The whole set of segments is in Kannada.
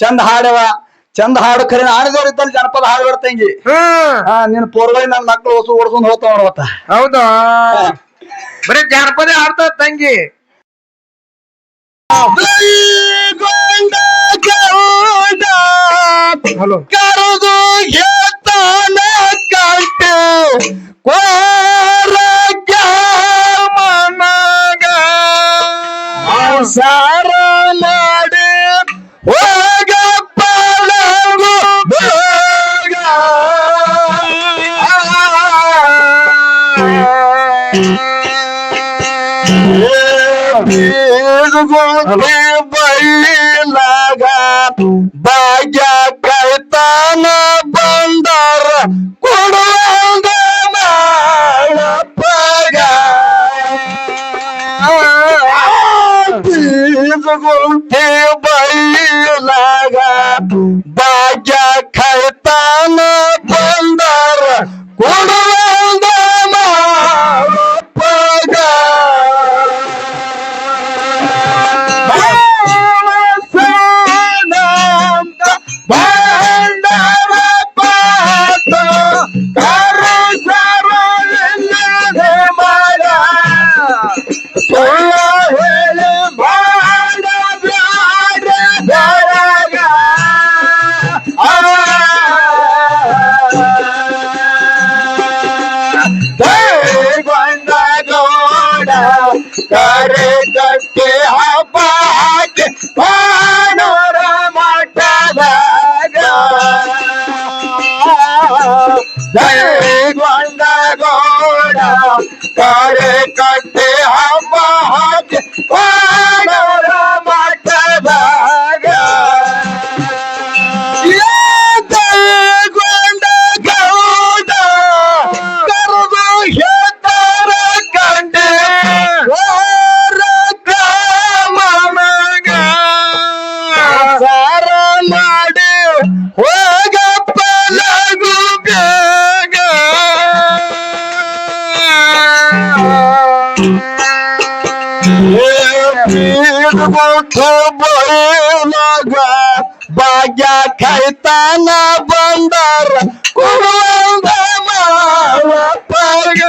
ಚಂದ ಹಾಡವ ಚಂದ ಹಾಡು ಖರೆ ಆಣಿದವ್ರ ಇದ್ದಲ್ಲಿ ಜನಪದ ಹಾಡು ಬಿಡ್ತಂಗಿ ಹಾ. ನಿನ್ ಪೋರ್ಗಳಿ ನನ್ ಮಕ್ಳು ಹೊಸ ಓಡಿಸ್ಕೊಂಡು ಹೋಗ್ತಾವ ನೋಡವತ್ತ ಹೌದಾ? ಬರೀ ಜಾನಪದ ಆಡ್ತಾವ ತಂಗಿ. ಹಲೋ. ಕರೆದು ಎತ್ತಾನ ಕಂಟೆ ಕೋರಗ್ಯ ಮನಗ. ಸಾರ ಬೀಳ್ಗುಂಟೆ ಬೈಲಾಗ ಭಾಗ್ಯ ಕೈತಾನ ಕರೆ ಬೈಲಾಗ ಭಾಗ್ಯ ಕೈತಾನ ಬಂದರ ಮಾಡಪ್ಪಗ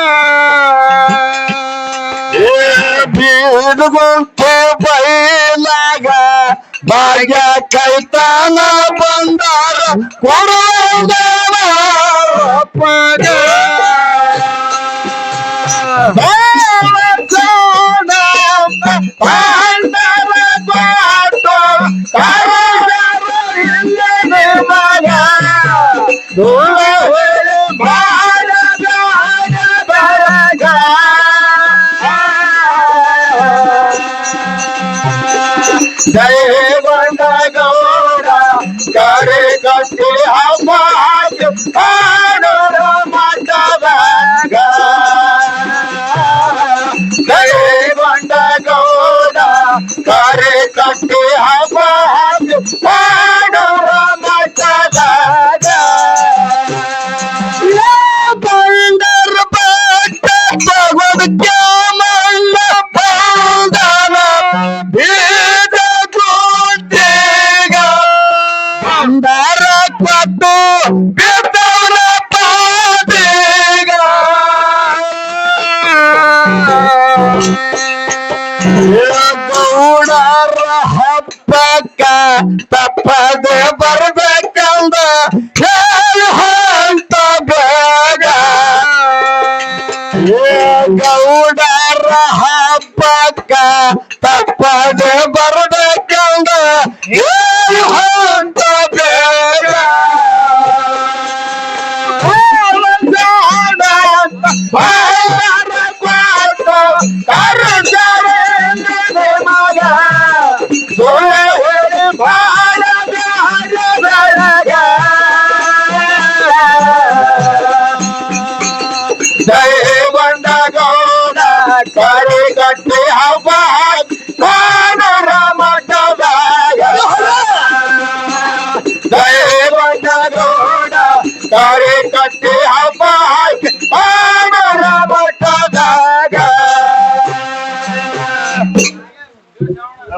ಬೀಳ್ಗುಂಟೆ ಬೈಲಾಗ ಭಾಗ್ಯ ಕೈತಾನ ಬಂದಾರ ಕೊಡುವಂಗ ಮಾಡಪ್ಪಗ ಜಯ ಬಂದ ಗೌಡ ಕರೆ ಕಟ್ಟಿ ಹಬ್ಬ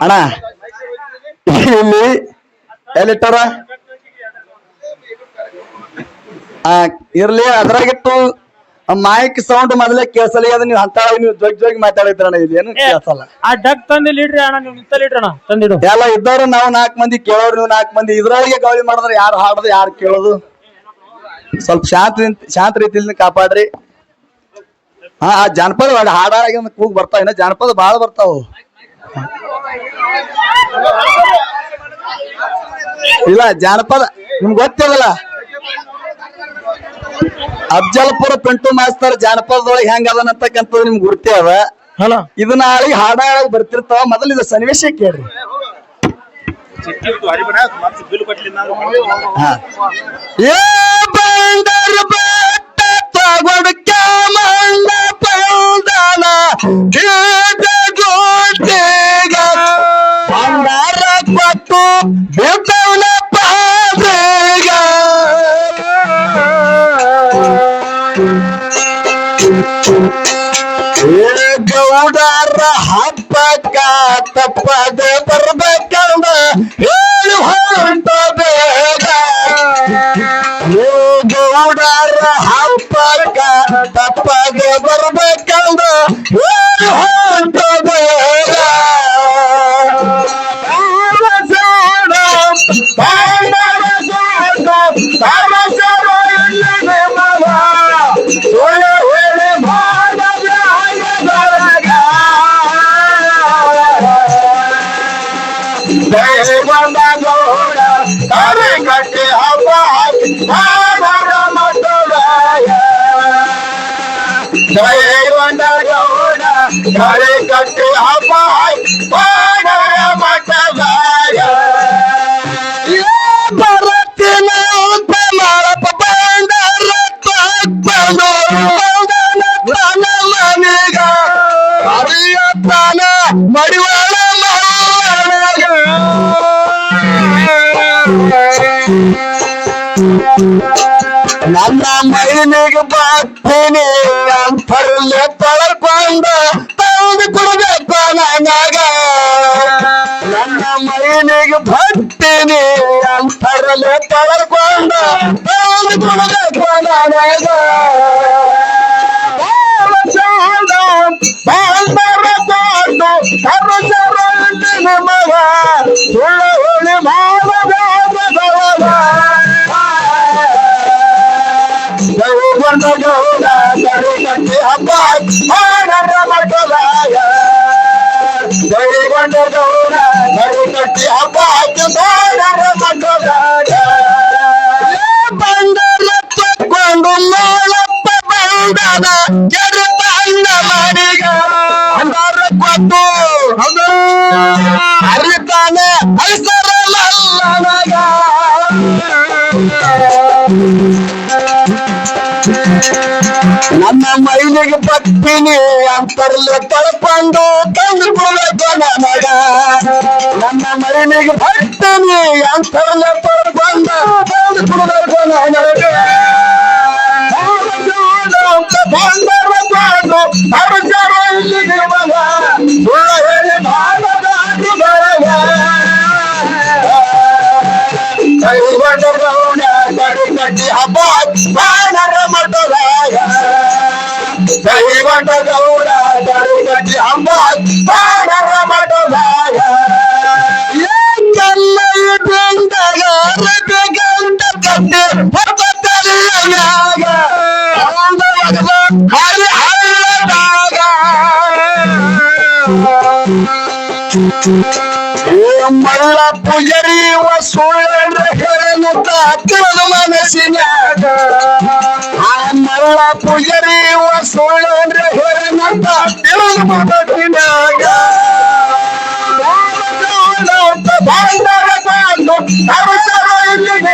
ಅಣ್ಣ. ಇಲ್ಲಿ ಎಲ್ಲಿಟ್ಟಾರ? ಆ ಇರ್ಲಿ ಅದ್ರಾಗಿಟ್ಟು ಮೈಕ್ ಸೌಂಡ್ ಮೊದಲೇ ಕೇಳಿಸಲಿ ಅದ ನೀವು ಅಂತ ನೀವು ಜೋಗಿ ಜೋಗಿ ಮಾತಾಡಿದ್ರಣ್ಣ ಏನು ಕೇಳಸಲ್ಲ. ಆ ಡಕ್ ತಂದಿ ಲೀಡ್ರಿ ಅಣ್ಣ ನೀವು ನಿಂತ ಲೀಡ್ರಿ ಅಣ್ಣ ತಂದಿಡು. ಎಲ್ಲ ಇದ್ದವ್ರು ನಾವು ನಾಲ್ಕು ಮಂದಿ ಕೇಳೋರು ನೀವು ನಾಲ್ಕು ಮಂದಿ ಇದ್ರೊಳಗೆ ಗೌಳಿ ಮಾಡಿದ್ರೆ ಯಾರು ಹಾಡೋದು ಯಾರು ಕೇಳೋದು? ಸ್ವಲ್ಪ ಶಾಂತ ಶಾಂತ ರೀತಿಯಿಂದ ಕಾಪಾಡ್ರಿ. ಹಾ ಆ ಜಾನಪದ ಹಾಡು ಹಾಡಾಗಿ ಕೂಗ್ ಬರ್ತಾವ ಇನ್ನ ಜಾನಪದ ಬಾಳ ಬರ್ತಾವು. ಇಲ್ಲ ಜಾನಪದ ನಿಮ್ಗೆ ಗೊತ್ತಿರಲ್ಲ? ಅಫ್ಜಲ್ಪುರ ಪಿಂಟು ಮಾಸ್ತರ್ ಜಾನಪದದೊಳಗೆ ಹೆಂಗ ಅದನ್ನತಕ್ಕಂಥದ್ದು ನಿಮ್ಗೆ ಗುರ್ತಿ ಅದ. ಇದು ನಾಳೆ ಹಾಡಾಗಿ ಬರ್ತಿರ್ತಾವ. ಮೊದಲು ಇದು ಸನ್ನಿವೇಶ ಕೇಳ್ರಿ. ಏ ಬಂದರ್ ಬೆಟ್ಟ ಪೌದಾನ Bye. ಮಡಿವಾಳ ನನ್ನ ಮೈನಿಗೆ ಬರ್ತೀನಿ ಅಂತರಲ್ಲೇ ತಳಕೊಂಡ ತಂದು ಕೊಡ್ಬೇಕು ನನಗ. ನನ್ನ ಮೈನಿಗೆ ಬರ್ತೀನಿ ಅಂತರಲ್ಲೇ ತಳಕೊಂಡ ತಂದು ಕೊಡ್ಬೇಕು ನನಗ. ಕೊಟ್ಟು ಕರುಚರ ಮಗ ಸುಳ್ಳು ಹುಳಿ ಅಂದಾರ ಅರಿತಾನೆ ಐಸರಲ್ಲ ನನ್ನ ಮೈಲಿಗೆ ಬತ್ತೀನಿ ಅಂತರ್ಲೆ ತಳ್ಕೊಂಡು ತಂದು ನನಗ ನನ್ನ ಮೈಲಿಗೆ ಬತ್ತೀನಿ ಅಂತರ್ಲೆ ತಳ್ಕೊಂಡು ತಂದು ನನಗ ಬಂದರ ಕೊಂಡು ಅರ್ಜರ ಇಲ್ಲಿಗೆ ಮಗ ಸುಳ್ಳ ಹೇಳಿ ಮಾಡದ ಬರಗ ಕೈಗೊಂಡ ಗೌಡ ಗಡಿ ಕಟ್ಟಿ ಹಬ್ಬ ಬಾಣರ ಮಠರಾಯ ಕೈಗೊಂಡ ಗೌಡ ಗಡಿ ಕಟ್ಟಿ ಹಬ್ಬ ಮಲ್ಲ ಪೂಜರಿ ಸುಳ್ಳ ಹೇಳನುತ್ತ ತಾತಿರದ ಮನಸ್ಸಿನಾಗ. ಆ ಮಲ್ಲ ಪೂಜರಿ ಸುಳ್ಳ ಹೇಳನುತ್ತ ತಾತಿರದ ಮನಸ್ಸಿನಾಗ. ಬಾಂಧವ ಬಂದು ಅವಸರ ಇಲ್ಲಿಗೆ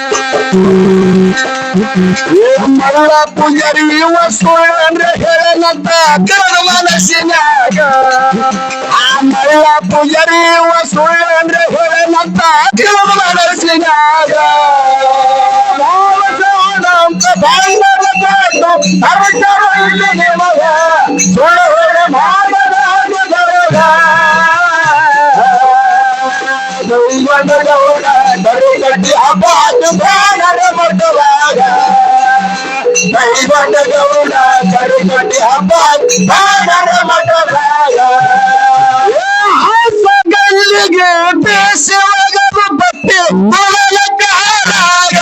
ಮಗಳ ಪೂಜಾರಿ, ಇವ ಸುಳ್ಳು ಅಂದ್ರೆ ಹೇಳನಂತ ಕರದ ಮನಸ್ಸಿನಾಗ. ಆ ಮಗಳ ಪೂಜಾರಿ, ಇವ ಸುಳ್ಳು ಅಂದ್ರೆ ಹೇಳನಂತ ಕರದ ಮನಸ್ಸಿನಾಗ. ಬಾಂಧವ ಕಾಟು ಅರಸರು ಇಲ್ಲಿ ನಿಮಗ ಸುಳ್ಳು ಮಾಡದ ಗಲ್ಲಿಗೆ ಬೇಸವಾಗದು ಬಟ್ಟೆ ಮೊದಲಕ್ಕ ಹಾರಾಗ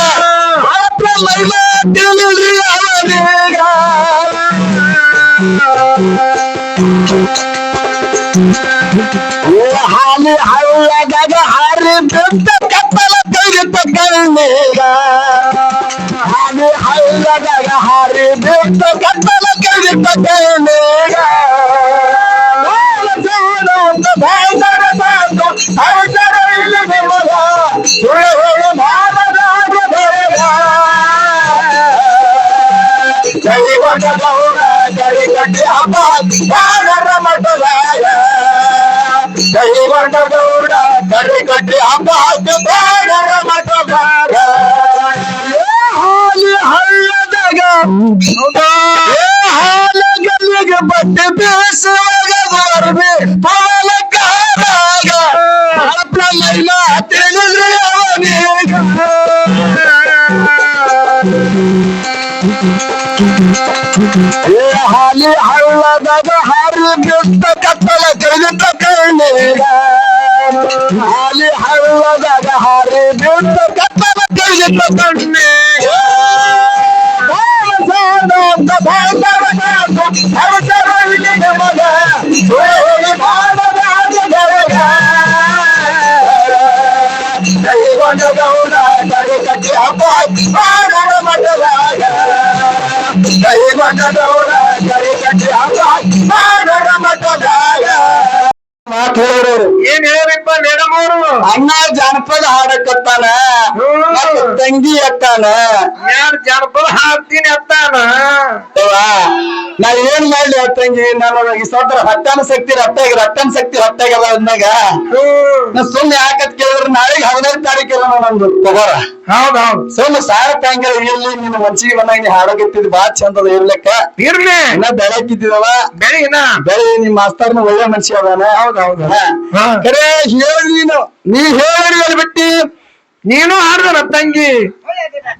ಮಾತ್ರ ಮೈಲ ತಿಳಿದ್ರಿ ಅವನೀಗ ಏ ಹಾಲಿ ಹಳ್ಳದಾಗ ಹಾರಿ ಬಿದ್ದ ಕತ್ತಲ ಕೈಗಿತ್ತ ಕಣ್ಣೀಗ ಹಾಲಿ ಹಳ್ಳದಾಗ ಹಾರಿ ಬಿದ್ದ ಕತ್ತಲ ಕೈಗಿತ್ತ ಕಣ್ಣೀಗ ಬಾಯ್ದರ ಸಾಕು ಅವಸರ ಇಲ್ಲ ನಿಮಗ ಸುಳ್ಳು ಹೇಳಿ ಮಾಡದಾಗ ಬೇಗ ಕೈಗೊಂಡ ಗೌಡ ಕರಿ ಕಟ್ಟಿ ಹಬ್ಬ ಬಾಗರ ಮಠದಾಗ ಕೈಗೊಂಡ ಗೌಡ ಕರಿ ಕಟ್ಟಿ ಹಬ್ಬ ಬಾಗರ ಮಠದಾಗ ಹಾಲಿ ಹಳ್ಳದಾಗ ಬಟ್ಟೆ ಬೇಸುವಾಗ ಬರ್ಬಿ ಪೋಲಕ್ಕಾದಾಗ ಹಳಪ್ಲ ಮೈಲ ತಿಳಿದ್ರಿ ಅವನೀಗ ಏ ಹಾಲಿ ಹಳ್ಳದಾಗ ಹಾರಿ ಬಿದ್ದ ಕತ್ತಲ ಕೈಗಿದ್ದ ಕಣ್ಣೀಗ ಹಾಲಿ ಹಳ್ಳದಾಗ ಹಾರಿ ಬಿದ್ದ ಕತ್ತಲ ಕೈಗಿದ್ದ ಕಣ್ಣೀಗ ಬಾಳಸಾದಂತ ಬಾಳ್ದವ ಸಾಕು, ಅವಸರ ಗೌಡ ಕರಿ ಕಟ್ಟಿ ಹಬ್ಬ ಬಾಳರ ಮಠದಾಗ ಕೈಗೊಂಡ ಗೌಡ ಕರಿ ಕಟ್ಟಿ ಹಬ್ಬ ಬಾಳರ ಮಠದಾಗ ಮಾತು ಹೇಳೋರು ಏನ್ ಹೇಳಿರಿಪ್ಪ ಮೇಡಮ್ ಅವರು ಅಣ್ಣ ಜಾನಪದ ಹಾಡಕತ್ತಾನ. ತಂಗಿ ಅತ್ತಾನ ಯಾರು ಜಾನಪದ ಹಾಡ್ತೀನಿ ಅತ್ತಾನ ನಾ ಏನ್ ಮಾಡ್ಲಿ ಅತ್ತಂಗಿ ತಂಗಿ? ನಾನು ಈ ಸದ್ರ ಹತ್ತನ ಶಕ್ತಿ ರಟ್ಟಾಗಿ ರಟ್ಟನ ಶಕ್ತಿ ಹತ್ತಾಗಲ್ಲ ಅಂದಾಗ. ನಾ ಸುಮ್ನೆ ಯಾಕತ್ ಕೇಳಿದ್ರೆ ನಾಳೆಗೆ ಹದಿನೈದು ತಾರೀಕಿಲ್ಲ ನಂದು. ತಗೋರ. ಹೌದೌದು ಸುಮ್ನೆ ಸಾರ ತಂಗ ಇರ್ಲಿ ನಿನ್ನ ಮನ್ಸಿಗೆ ಬಂದಾಗ ನೀ ಹಾಡಕತ್ತಿದ್ ಬಾ ಚಂದದ ಇರ್ಲಕ್ಕ. ಇರ್ಲಿ. ಇನ್ನ ಬೆಳಕಿದ್ದಿದವ ಬೆಳಿ ಬೆಳಿ ನಿಮ್ ಮಾಸ್ತರ್ನ ಒಳ್ಳೆ ಮನ್ಸಿ ಅದಾನ. ಹೌದೌದು. ಕರೆ ಹೇಳಿ ನೀನು. ನೀ ಹೇಳಿ ಬಿಟ್ಟಿ. ನೀನು ಹಾಡ್ದನ ತಂಗಿ.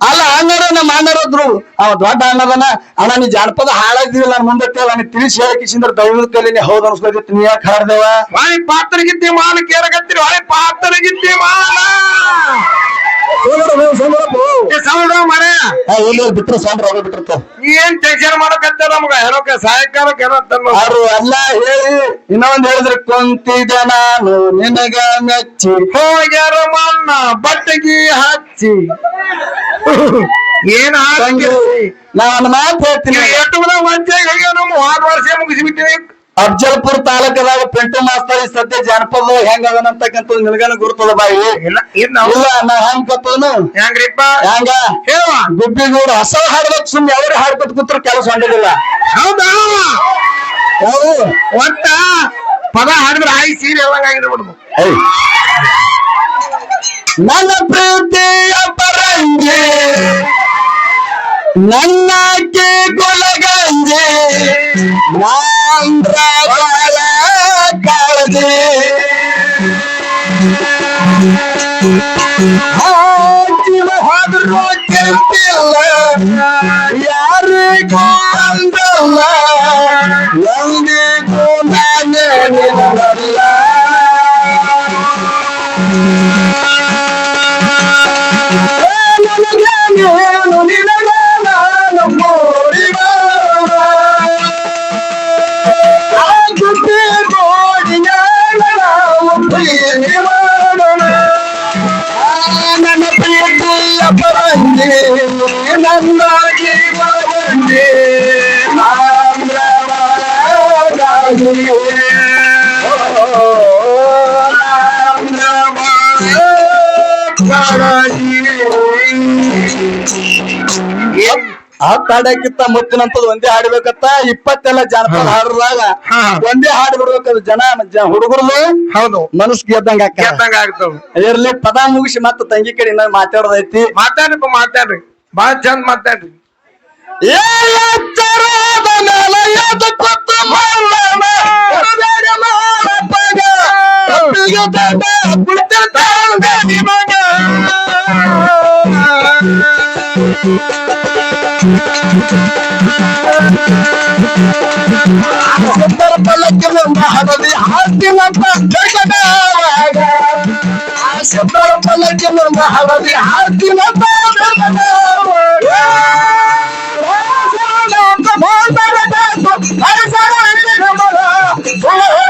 ಅಲ್ಲ ಅಣ್ಣರ ನಮ್ಮ ಅಣ್ಣರದ್ರು ಅವ ದೊಡ್ಡ ಅಣ್ಣದನ ಅಣ್ಣ, ನೀ ಜಾನಪದ ಹಾಳಾಗಿದ್ದೀವಿ ನಾನು ಮುಂದೆ ನಾನು ತಿಳಿಸಿ ಹೇಳಕಿಸಿಂದ್ರ ದೈವದ ಕೈಲಿ ನೀ ಹೌದು ಅನ್ಸ್ಕೊತಿತ್ತು ನೀ ಯಾಕೆ ಹಾಡ್ದೇವ? ಪಾತ್ರಗಿತ್ತಿ ಮಾನ ಕೇರಗತ್ತಿರಿ ವಾಳಿ ಪಾತ್ರಗಿತ್ತಿ ಮಾಲ. ಏ ಸೌಂಡ್ ಮರ ಎಲ್ಲಿ ಬಿಟ್ರೆ ಸಾಂದ್ರ ಹೋಗಿ ಬಿಟ್ಟಿರ್ತ ಏನ್ ಟೆನ್ಷನ್ ಮಾಡಕತ್ತ ನಮ್ಗ? ಏನೋಕ ಸಹಾಯಕಾರಕ್ಕೆ ಅವ್ರು ಎಲ್ಲ ಹೇಳಿ. ಇನ್ನೊಂದ್ ಹೇಳಿದ್ರೆ ಕುಂತಿದ ನಾನು. ನಿನಗ ಮೆಚ್ಚಿ. ಹೋಗ್ಯಾರ ಮಣ್ಣ ಬಟ್ಟಗಿ ಹಚ್ಚಿ ಏನ್ ನಾನು ಮಾತು ಹೇಳ್ತೀನಿ. ಎಷ್ಟು ನಮ್ಮ ಆರು ವರ್ಷ ಮುಗಿಸಿಬಿಟ್ಟಿವಿ ಅಫ್ಜಲ್ಪುರ್ ತಾಲೂಕದಾಗ ಪೆಂಟು ಮಾಸ್ತರ್ ಸದ್ಯ ಜಾನಪದ ಹೆಂಗ ಅದನಂತಕ್ಕಂತ ನಿನಗನ ಗುರ್ತದ ಬಾಯಿ? ಇಲ್ಲ ನಾ ಹೆಂಗ್ ಕತ್ತನು ಹೆಂಗ್ರಿಪ್ಪ? ಹೆಂಗ? ಹೇಳ ಗುಬ್ಬಿಗೂರು ಹೊಸ ಹಾಡ್ಬೇಕು ಸುಮ್ಮನೆ ಅವ್ರೆ ಹಾಡ್ಕೊತ ಕೂತ್ರ ಕೆಲಸ ಹೊಂದಿಲ್ಲ ಹೌದಾ? ಯಾವ ಒಟ್ಟ ಪದ ಹಾಡಿದ್ರೆ ಆಯಿ ಸೀರೆ ಎಲ್ಲ. ನನ್ನ ಪ್ರೀತಿಯ ಪರಂಗಿ ನನ್ನಕ್ಕೆ ಕೊಲಗಂಜೆ ನಾಂದ್ರ ಕಾಳಜಿ. ಹೋದ್ರು ಕೆಂಪಿಲ್ಲ ಯಾರಿಗೂ ಅಂದಲ್ಲ ನಂದಿಗೂ ನಾನೇ ನಿನ್ನಲ್ಲ ನನಗೇನು ಹಾಡಕ್ಕಿಂತ ಮುತ್ತಿನಂತದ್ ಒಂದೇ ಹಾಡ್ಬೇಕತ್ತ ಇಪ್ಪತ್ತೆಲ್ಲ ಜಾನಪದ ಹಾಡ್ರದಾಗ ಹಾ. ಒಂದೇ ಹಾಡ್ ಬಿಡ್ಬೇಕದು ಜನ ಹುಡುಗರು ಹೌದು. ಮನಸ್ ಗೆದ್ದಂಗ ಗೆದ್ದಂಗ ಆಗ್ತಾವ ಇರ್ಲಿ ಪದ ಮುಗಿಸಿ ಮತ್ತ ತಂಗಿ ಕಡೆ ಇನ್ನ ಮಾತಾಡೋದೈತಿ. ಮಾತಾಡ್ರಿ ಮಾತಾಡ್ರಿ. ಬಹಳ ಚಂದ ಮಾತಾಡ್ರಿ. ಏ ಮೇಲೆ ಹೊರಬೇಡ ಮಾರಪ್ಪಗ, ಕತ್ತಿಗೆ ದಂಡ ಕುಳಿತಿರ್ತಾನೆ ನಿಮಗ. ಸುಂದರ ಪಲ್ಲಕ್ಕಿ ನಮ್ಮ ಹಡದಿ ಹಾಸ್ತಿನಂತ ಜಗದಾಗ. ಆ ಸುಂದರ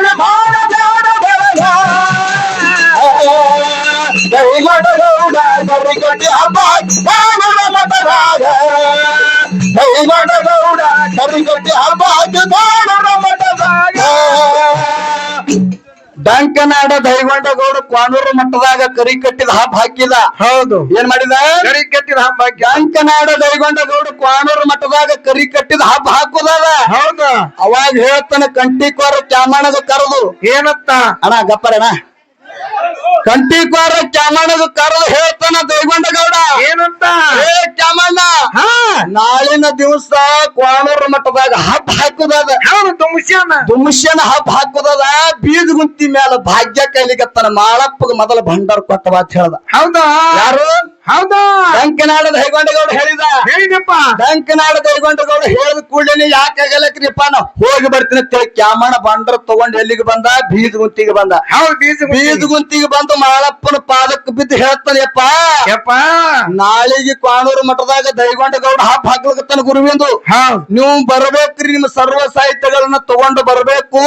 ನಮ್ಮ ಹಬ್ಬ ಮಠದಾಗ ಡಂಕನಾಡ ದೈಗೊಂಡಗೌಡ ಕ್ವಾನೂರು ಮಟ್ಟದಾಗ ಕರಿ ಕಟ್ಟಿದ ಹಬ್ಬ ಹಾಕಿದ. ಹೌದು. ಏನ್ ಮಾಡಿದ? ಕರಿ ಕಟ್ಟಿದ ಹಬ್ಬ ಹಾಕಿ- ಡಂಕನಾಡ ಗೌಡ ಕ್ವಾನೂರು ಮಟ್ಟದಾಗ ಕರಿ ಕಟ್ಟಿದ ಹಬ್ಬ ಹಾಕುದಲ್ಲ ಹೌದು. ಅವಾಗ ಹೇಳ್ತಾನೆ ಕಂಟಿಕೋರ ಚಾಮಣದ ಕರೆದು. ಏನತ್ತ? ಅಣ್ಣ ಗಪ್ಪರಣ ಕಂಟಿಕೋರ ಚಾಮಣಗ ಕರೆದು ಹೇಳ್ತಾನ ದೈಗೊಂಡಗೌಡ ಏನಂತ? ಏ ಚಾಮಣ್ಣ ಹಾ. ನಾಳಿನ ದಿವಸ ಕೋಣೂರ ಮಟ್ಟದಾಗ ಹಬ್ಬ ಹಾಕುದದ. ಹೌದು ತುಮಸ್ಯಾನ ದುಮ್ಶನ ಹಬ್ಬ ಹಾಕುದದ. ಬೀಜ ಗುಂತಿ ಮ್ಯಾಲ ಭಾಗ್ಯ ಕೈಲಿಗತ್ತನ ಮಾಳಪ್ಪಗ ಮೊದಲ ಭಂಡಾರ ಕೊಟ್ಟವ ಅಂತ ಹೇಳ್ದ. ಹೌದಾ? ಯಾರು? ಹೌದಾ? ಡಂಕನಾಡದ ಹೈಗೊಂಡಗೌಡ ಹೇಳಿದ. ಹೇಳಿದಪ್ಪ ಡಂಕನಾಡದ ಹೈಗೊಂಡಗೌಡ ಹೇಳಿದ ಕೂಡಲೇ ಯಾಕೆ ಆಗಲಕ್ರಿಪ್ಪ ನಾ ಹೋಗಿ ಬರ್ತೀನಿ ಅಂತ ಹೇಳಿ ಕ್ಯಾಮಣ ಬಂಡ್ರ ತಗೊಂಡ್ ಎಲ್ಲಿಗೆ ಬಂದ? ಬೀಜ ಗುಂತಿಗೆ ಬಂದ. ಹೌದು ಬೀಜ ಬೀಜ ಗುಂತಿಗೆ ಬಂದು ಮಾಳಪ್ಪನ ಪಾದಕ್ಕೆ ಬಿದ್ದು ಹೇಳ್ತಾನೆಪ್ಪ ಯಪ್ಪ. ನಾಳಿಗೆ ಕಾನೂರು ಮಠದಾಗ ದೈಗೊಂಡಗೌಡ ಹಬ್ಬ ಹಾಕ್ಲಿಕ್ಕೆ ಗುರುವಿಂದು. ನೀವು ಬರ್ಬೇಕ್ರಿ ನಿಮ್ಮ ಸರ್ವ ಸಾಹಿತ್ಯಗಳನ್ನ ತಗೊಂಡು ಬರ್ಬೇಕು.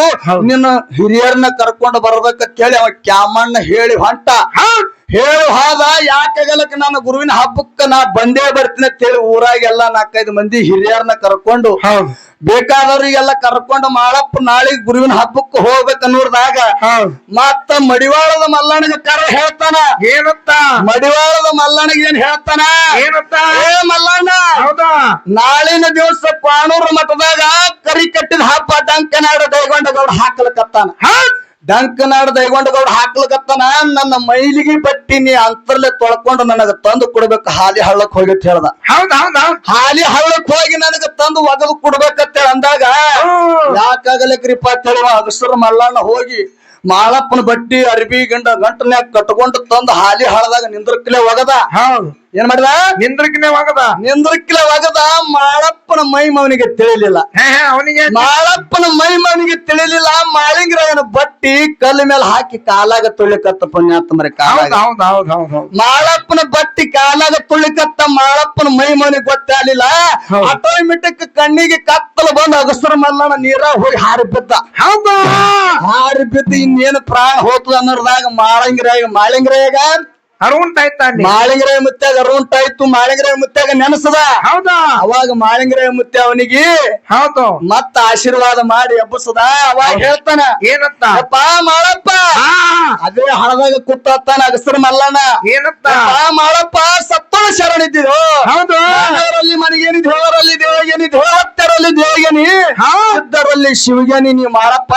ನಿನ್ನ ಹಿರಿಯರನ್ನ ಕರ್ಕೊಂಡು ಬರ್ಬೇಕಂತ ಹೇಳಿ ಅವ ಕ್ಯಾಮಣ್ಣ ಹೇಳಿ ಹೊಂಟ. ಹೇಳು ಹಾದ ಯಾಕಾಗಲಕ್ಕ ನಾನು ಗುರುವಿನ ಹಬ್ಬಕ್ಕ ನಾ ಬಂದೇ ಬರ್ತೀನಿ ಅಂತ ಹೇಳಿ ಊರಾಗೆಲ್ಲ ನಾಲ್ಕೈದು ಮಂದಿ ಹಿರಿಯರನ್ನ ಕರ್ಕೊಂಡು ಬೇಕಾದವ್ರಿಗೆಲ್ಲ ಕರ್ಕೊಂಡು ಮಾಳಪ್ಪ ನಾಳೆ ಗುರುವಿನ ಹಬ್ಬಕ್ಕೆ ಹೋಗ್ಬೇಕನ್ನೋರ್ದಾಗ ಅನ್ನೋದಾಗ ಮತ್ತ ಮಡಿವಾಳದ ಮಲ್ಲಣ್ಣಗ ಕರ ಹೇಳ್ತಾನ. ಏನತ್ತ? ಮಡಿವಾಳದ ಮಲ್ಲಣ್ಣಗೆ ಏನ್ ಹೇಳ್ತಾನ? ಏನತ್ತ? ಏ ಮಲ್ಲಣ್ಣ ಹೌದಾ? ನಾಳಿನ ದಿವಸ ಪಾಣೂರು ಮಠದಾಗ ಕರಿ ಕಟ್ಟಿದ ಹಬ್ಬ ಡಂಕನಾಡ ದೈಗೊಂಡಗೌಡ ಹಾಕ್ಲಕತ್ತಾನ. ಹೌದ್ ದೈಗೊಂಡ ಗೌಡ ಹಾಕ್ಲಕತ್ತನ ನನ್ನ ಮೈಲಿಗೆ ಬಟ್ಟಿ ನೀ ಅಂತರ್ಲೆ ತೊಳ್ಕೊಂಡು ನನಗ ತಂದು ಕೊಡ್ಬೇಕು ಹಾಲಿ ಹಳ್ಳಕ್ ಹೋಗಿ ಅಂತ ಹೇಳ್ದ ಹಾಲಿ ಹಳ್ಳಕ್ ಹೋಗಿ ನನಗ ತಂದು ಒಗದು ಕೊಡ್ಬೇಕಂತ ಹೇಳಿ ಅಂದಾಗ. ಯಾಕಾಗಲಕ್ರಿಪ್ಪ ಅಂತ ಹೇಳಿ ಅಗಸರ ಮಲ್ಲಣ್ಣ ಹೋಗಿ ಮಾಳಪ್ಪನ ಬಟ್ಟಿ ಅರ್ಬಿ ಗಂಡ ಗಂಟನ್ಯಾಗ ಕಟ್ಕೊಂಡು ತಂದು ಹಾಲಿ ಹಳದಾಗ ನಿಂದ್ರಕ್ಲೆ ಒಗದ. ಏನ್ ಮಾಡಿದ? ಆಗದ ನಿಂದ್ರಕ್ಲೆ ಒಗದ ಮಾಳಪ್ಪನ ಮೈ ಮವನಿಗೆ ತಿಳಿಲಿಲ್ಲ. ಅವನಿಗೆ? ಮಾಳಪ್ಪನ ಮೈ ಮವನಿಗೆ ತಿಳಿಲಿಲ್ಲ. ಮಾಳಿಂಗರಾಯನ ಬಟ್ಟಿ ಕಲ್ಲ ಮೇಲೆ ಹಾಕಿ ಕಾಲಾಗ ತುಳಿಕತ್ತ ಪುಣ್ಯಾತ್ಮರ ಕಾಲಾಗ. ಹೌದ್ ಹೌದ್ ಹೌದ್ ಹೌದ್ ಮಾಳಪ್ಪನ ಬಟ್ಟಿ ಕಾಲಾಗ ತುಳಿಕತ್ತ ಮಾಳಪ್ಪನ ಮೈ ಮವನಿಗೆ ಗೊತ್ತಾಗಲಿಲ್ಲ. ಆಟೋಮೆಟಿಕ್ ಕಣ್ಣಿಗೆ ಕತ್ತಲ ಬಂದು ಅಗಸರ ಮಲ್ಲಣ್ಣ ನೀರ ಹೋಗಿ ಹಾರಿ ಬಿದ್ದ. ಹೌದಾ. ಹಾರಿ ಬಿದ್ದು ಇನ್ನೇನು ಪ್ರಾಣ ಹೋತದ ಅನ್ನೋದಾಗ ಮಾಳಿಂಗರಾಯ ಮಾಳಿಂಗರಾಯಗ ಅರುಣ್ತಾಯ್ತ ಅಲ್ಲಿ ಮಾಳಿಂಗರಾಯ ಮುತ್ಯಾಗ ತಾಯ್ತು ಮಾಳಿಂಗರಾಯ ಮುತ್ಯಾಗ ನೆನಸದ? ಹೌದಾ. ಅವಾಗ ಮಾಳಿಂಗರಾಯ ಮುತ್ಯ ಅವನಿಗೆ ಹೌದು. ಮತ್ತ ಆಶೀರ್ವಾದ ಮಾಡಿ ಹಬ್ಬಸದ ಅವಾಗ ಹೇಳ್ತಾನ ಏನತ್ತ? ಅಪ್ಪ ಮಾಳಪ್ಪ. ಹಾ. ಅದೇ ಹಳದಾಗ ಕುತ್ತಾನ ಅಗಸರ ಮಲ್ಲಣ್ಣ. ಏನತ್ತ? ಮಾಡಪ್ಪ ಮಾಳಪ್ಪ ಶರಣ ಶರಣಿದ್ದಿರು ಹೌದು. ಅವರಲ್ಲಿ ಮನೆಗೇನಿ ದೇವರಲ್ಲಿ ದೇವಗೇನಿ ದೇವತ್ತರಲ್ಲಿ ದೇವಗೇನಿ. ಇದ್ದರಲ್ಲಿ ಶಿವಗೇನಿ ನೀ ಮಾಳಪ್ಪ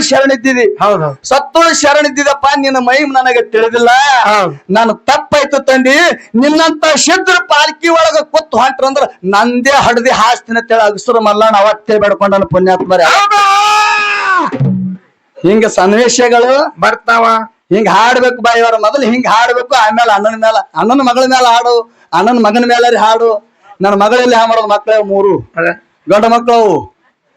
ಶರಣ ಇದ್ದಿದಿ ಹೌದು. ಸತ್ತೋಳ ಶರಣ ಇದ್ದಿದಪ್ಪ ನಿನ್ನ ಮೈ ನನಗೆ ತಿಳಿದಿಲ್ಲ. ಹೌದು. ನಾನು ತಪ್ಪಾಯ್ತು ತಂದಿ ನಿನ್ನಂತ ಸಿದ್ರ ಪಾಲ್ಕಿ ಒಳಗ ಕೂತ್ ಹೊಂಟ್ರಂದ್ರ ನಂದೇ ಹಡದಿ ಹಾಸ್ತಿನ ತೇಳ ಅಗಸರು ಮಲ್ಲಣ್ಣ ಅವತ್ತೇ ಬೇಡ್ಕೊಂಡನ ಪುಣ್ಯಾತ್ಮರ. ಹಿಂಗ ಸನ್ನಿವೇಶಗಳು ಬರ್ತಾವ. ಹಿಂಗ ಹಾಡ್ಬೇಕು ಬಾಯಿಯವರ ಮೊದಲು ಹಿಂಗ ಹಾಡ್ಬೇಕು ಆಮೇಲೆ ಅಣ್ಣನ ಮೇಲೆ ಅಣ್ಣನ ಮಗಳ ಮೇಲೆ ಹಾಡು ಅಣ್ಣನ ಮಗನ ಮೇಲೆ ಹಾಡು. ನನ್ನ ಮಗಳಲ್ಲಿ ಹಾ ಮಾಡೋದು ಮಕ್ಕಳೇ ಮೂರು. ಗಂಡ ಮಕ್ಕಳು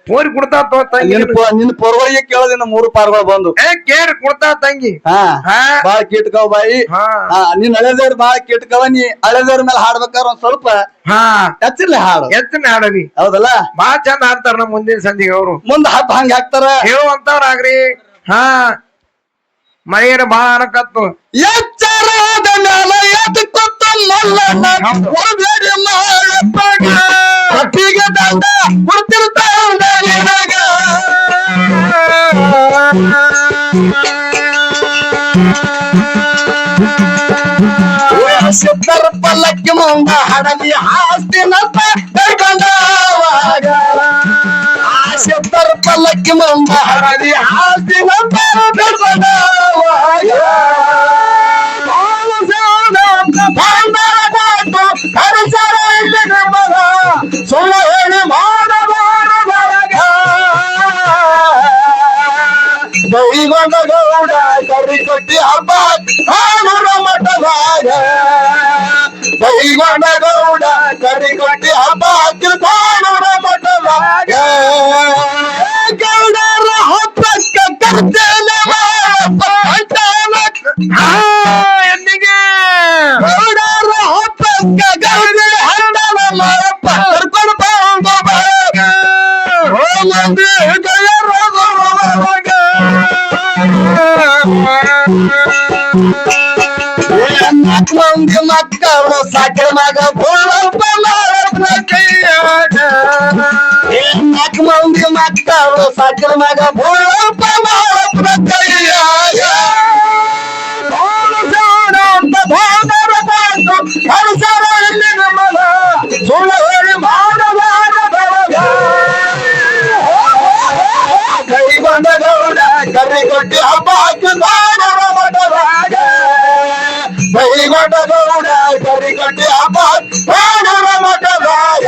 ಪೋರಿ ಕುಡ್ತಾ ತೋ ತಂಗಿ ನಿನ್ನ ಪೊ- ನಿನ್ನ ಪೊರ್ವಳಿಗೆ ಕೇಳೋದಿನ ಮೂರು ಪಾರ್ಗಳು ಬಂದು. ಏ ಕೇಳಿ ಕುಡ್ತಾ ತಂಗಿ. ಹಾ ಹಾ. ಬಾಳ ಕೀಟ್ಕವ್ ಬಾಯಿ. ಹಾ. ಹಾ ನೀನ್ ಅಳೆದವ್ರ ಬಾಳ ಕೀಟ್ಕವ ನೀ ಅಳೆದವ್ರ ಮೇಲೆ ಹಾಡ್ಬೇಕಾದ್ರ ಒಂದ್ ಸ್ವಲ್ಪ ಹಾ. ಹೆಚ್ಚಿಲ್ಲ ಹಾಡು. ಎತ್ತಿನ ಹಾಡವಿ ಹೌದಲ್ಲ? ಬಾ ಚಂದ ಹಾಡ್ತಾರ ನಮ್ಮ ಮುಂದಿನ ಸಂಧಿಗೆ ಅವರು. ಮುಂದ ಹಬ್ಬ ಹಂಗ ಹಾಕ್ತಾರ? ಹೇಳುವಂತವ್ರಾಗ್ರಿ. ಹಾ. ಮಳೆಯರ ಬಾಳ ಕತ್ತು. ಎಚ್ಚರದ ಮೇಲೆ ಎದ್ದು ಕೂತ ಮಲ್ಲಣ್ಣ ಹೌದು. ಒಳಬೇಡಿ ಮಾಡಪ್ಪಗ. ಕಟ್ಟಿಗೆ ದಂಡ ಕೊಡ್ತಿರ್ತಾನೆ ನಿನಗ. ಸಿದ್ಧರ ಪಲ್ಲಕ್ಕಿ ಮುಂದ ಹಡಲಿ ಹಾಸ್ತಿನಂತ ಕರ್ಕೊಂಡವಾಗ ಆ ಸಿದ್ಧರ ಪಲ್ಲಕ್ಕಿ ಮುಂದ ಹಡಲಿ ಹಾಸ್ತಿನಂತ ಕರ್ಕೊಂಡವಾಗ ಇಲ್ಲಿ ನಮ್ಮನ ಸುಳ್ಳು ಹೇಳಿ ಮಾಡಬಾರ ಕೈ ಬಂದ ಗೌಡ ಕರಿ ಕೊಟ್ಟಿ ಹಬ್ಬ ಹಾಕಿ ಮಾಡವ ಮಠದಾಗ ಕೈಗೊಂಡ ಗೌಡ ಕರಿ ಕೊಟ್ಟಿ ಹಬ್ಬ ಮಾಡವ ಮಠದಾಗ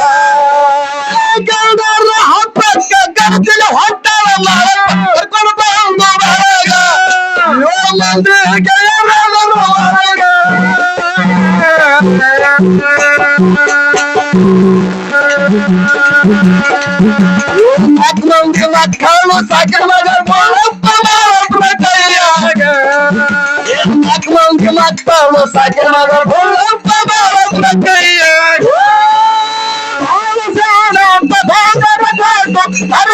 ಗೌಡರ ಹಬ್ಬಕ್ಕೆ ಗರ್ಜಿನ ಹೊಟ್ಟಲ ಕರ್ಕೊಂಡು ಬಂದು ಬರಗ ಏಳು ಮಂದಿ ಗೆಳೆಯರಾದರು ಹೊರಗ ಮಕ್ಕಳು ಸಾಕಿನ ಮಗ ಬೋಳಪ್ಪ ಮಾರಪ್ಪನ ಕೈಯಾಗ ಅಂತ ಭಾಗರ ಕಾಟು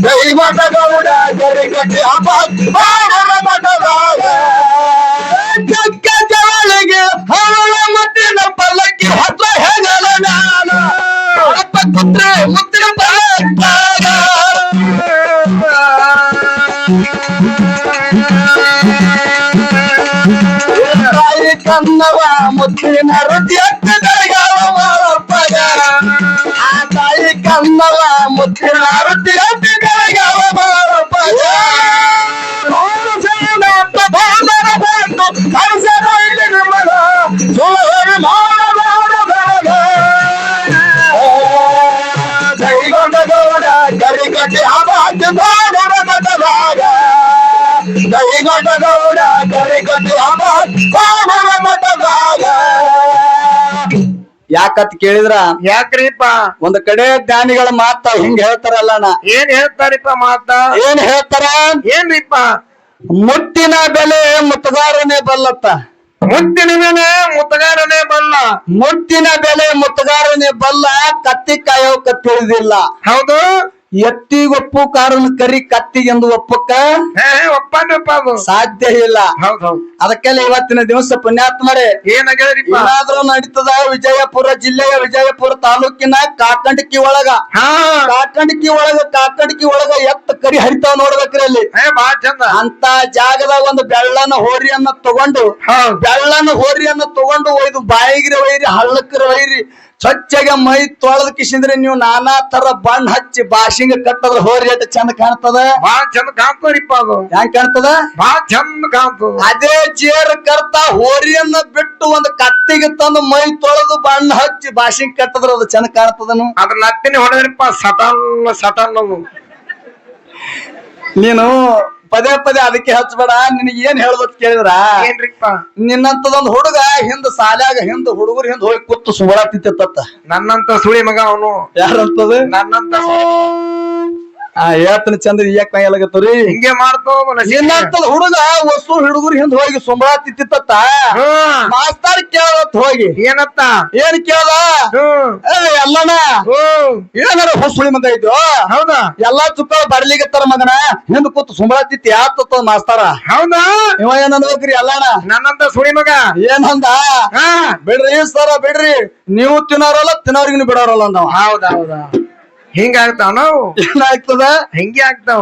ಕನ್ನವ ಮುದ್ದಿನ ರೊಟ್ಟಿ ಅತ್ತೆ ಬೆಳಗಿನ ಮಾರಪ್ಪಗ ಆ ತಾಯಿ ಕನ್ನವ ಮುದ್ದಿನ ರೊಟ್ಟಿ ಅತ್ತೆ ಬೆಳಗಿನ ಮಾರಪ್ಪಗ ದೈವಂಡ ಗೌಡ ಕರಿಗಟ್ಟಿ ಹಬ್ಬ ಹಾಕಿ ಬಾಡವ ಮಠದಾಗ ದೈವಂಡ ಗೌಡ ಕರಿಗಟ್ಟಿ ಹಬ್ಬ ಹಾಕಿ ಬಾಡವ ಮಠದಾಗ ಜಗ್ಗ ಜವಳಿಗೆ ಹರಳ ಮುದ್ದಿನ ಪಲ್ಲಕ್ಕಿ ಹತ್ಲ ಹೆಗಲ ನಾನು ಅಪ್ಪ ಕುತ್ರೆ ಮುದ್ದಿನ ಪಲ್ಲಕ್ಕಾಗ ತಾಯಿ ಕನ್ನವ ಮುದ್ದಿನ ರುಚಿ ಹತ್ತಿದರ್ಗಾವ ಗೌಡ ಯಾಕತ್ ಕೇಳಿದ್ರ? ಯಾಕ್ರಿಪ್ಪ? ಒಂದ್ ಕಡೆ ಜ್ಞಾನಿಗಳ ಮಾತ ಹಿಂಗ್ ಹೇಳ್ತಾರಲ್ಲ ನಾ ಏನ್ ಹೇಳ್ತಾರಿಪ್ಪ ಮಾತ? ಏನ್ ಹೇಳ್ತಾರ? ಏನ್ರಿಪ್ಪ? ಮುಟ್ಟಿನ ಬೆಲೆ ಮುತ್ತಗಾರನೇ ಬಲ್ಲತ್ತ. ಮುತ್ತಿನ ಬೆಲೆ ಮುತ್ತಗಾರನೇ ಬಲ್ಲ. ಮುಟ್ಟಿನ ಬೆಲೆ ಮುತ್ತಗಾರನೇ ಬಲ್ಲ ಕತ್ತಿ ಕಾಯೋಕ ತಿಳಿದಿಲ್ಲ. ಹೌದು. ಎತ್ತಿಗೊಪ್ಪು ಕಾರಣ ಕರಿ ಕತ್ತಿಗೆಂದು ಒಪ್ಪಕ್ಕ ಹೇ ಒಪ್ಪನ್ರಿಪ್ಪ ಅದು. ಸಾಧ್ಯ ಇಲ್ಲ. ಅದಕ್ಕೆಲ್ಲ ಇವತ್ತಿನ ದಿವಸ ಪುಣ್ಯಾತ್ಮರೇ ಏನಾದ್ರೂ ನಡೀತದ ವಿಜಯಪುರ ಜಿಲ್ಲೆಯ ವಿಜಯಪುರ ತಾಲೂಕಿನ ಕಾಕಂಡಕಿ ಒಳಗ. ಹಾ. ಕಾಕಂಡಕಿ ಒಳಗ ಕಾಕಂಡಕಿ ಒಳಗ ಎತ್ತ ಕರಿ ಹರಿತಾವ ನೋಡ್ಬೇಕ್ರಿ ಅಲ್ಲಿ. ಅಂತ ಜಾಗದ ಒಂದು ಬೆಳ್ಳನ ಹೋರಿಯನ್ನ ತಗೊಂಡು ಬೆಳ್ಳನ ಹೋರಿಯನ್ನ ತಗೊಂಡು ಒಯ್ದು ಬಾಯಿಗಿರ ವೈರಿ ಹಳ್ಳಕ್ಕರ ವೈರಿ ಸ್ವಚ್ಛಗೆ ಮೈ ತೊಳೆದ ಕಿಸಿದ್ರೆ ನೀವು ನಾನಾ ತರ ಬಣ್ಣ ಹಚ್ಚಿ ಬಾಷಿಂಗ್ ಕಟ್ಟದ್ರ ಹೋರಿ ಅಂತ ಚಂದ ಕಾಣ್ತದ? ಬಾಳ ಚಂದ ಕಾಣ್ತದ್ರಿಪ್ಪ ಅದು. ಹೆಂಗ್ ಕಾಣ್ತದ? ಬಾಳ ಚಂದ ಕಾಣ್ತದ ಅದೇ ಚೇರ್ ಕರ್ತ ಹೋರಿಯನ್ನ ಬಿಟ್ಟು ಒಂದು ಕತ್ತಿಗೆ ತಂದು ಮೈ ತೊಳೆದು ಬಣ್ಣ ಹಚ್ಚಿ ಬಾಷಿಂಗ್ ಕಟ್ಟದ್ರ ಅದು ಚಂದ ಕಾಣ್ತದನು? ಅದ್ರ ಲತ್ತಿನಿ ಹೊಡೆದ್ರಿಪ್ಪ ಸಟಲ್ ಸಟಲ್ ಅದು. ನೀನು ಪದೇ ಪದೇ ಅದಕ್ಕೆ ಹಚ್ಚಬೇಡ. ನಿನಗೆ ಏನ್ ಹೇಳ್ಬೇಕು ಕೇಳಿದ್ರ? ಏನ್ರಿಪ್ಪ? ನಿನ್ನಂತದೊಂದ್ ಹುಡುಗ ಹಿಂದ ಸಾಲ್ಯಾಗ ಹಿಂದ ಹುಡುಗರು ಹಿಂದ ಹೋಗಿ ಕೂತು ಸುಳಾತಿತ್ತ ನನ್ನಂತ ಸುಳಿ ಮಗ ಅವನು. ಯಾರಂತದ? ನನ್ನಂತ ಹೇಳ್ತಾನೆ ಚಂದ್ರ ಯಾಕ ನಾ ಎಲ್ಲಗತ್ತವ್ರಿ ಹಿಂಗೆ ಮಾಡ್ತೋ ನಶೀಬ್. ಹುಡುಗ ವಸ್ತು ಹಿಡುಗರು ಹಿಂದ್ ಹೋಗಿ ಸುಂಬಳಾತಿತ್ತ ಹ್ಮ್. ಮಾಸ್ತರ್ ಕೇಳತ್ ಹೋಗಿ. ಏನತ್ತ? ಏನ್ ಕೇಳ? ಹ್ಮ್ ಏನಾರ ಹೊಸುಳಿ ಮಂದ ಇದ್ದು ಹೌದಾ? ಎಲ್ಲಾ ಚುಕ್ಕ ಬರ್ಲಿಗತ್ತಾರ ಮಗನ? ಕೂತ್ ಕೂತು ಸುಂಬಳಾತಿತ್ತು ಯಾತ ಮಾಸ್ತಾರ? ಹೌದಾ? ಇವ ಏನ್ ಅನ್ಬೇಕ್ರಿ ಎಲ್ಲಾಣ ನನ್ನಂತ ಸುಳಿ ಮಗ? ಏನಂದ ಹಾ. ಬಿಡ್ರಿ ಸರ ಬಿಡ್ರಿ. ನೀವು ತಿನ್ನೋರಲ್ಲ ತಿನ್ನೋರ್ಗಿನ ಬಿಡೋರಲ್ಲ ಅಂದವ. ಹೌದಾ ಹೌದಾ. ಹಿಂಗ ಆಗ್ತಾವ ನಾವು? ಏನಾಗ್ತದ? ಹಿಂಗೆ ಆಗ್ತಾವ?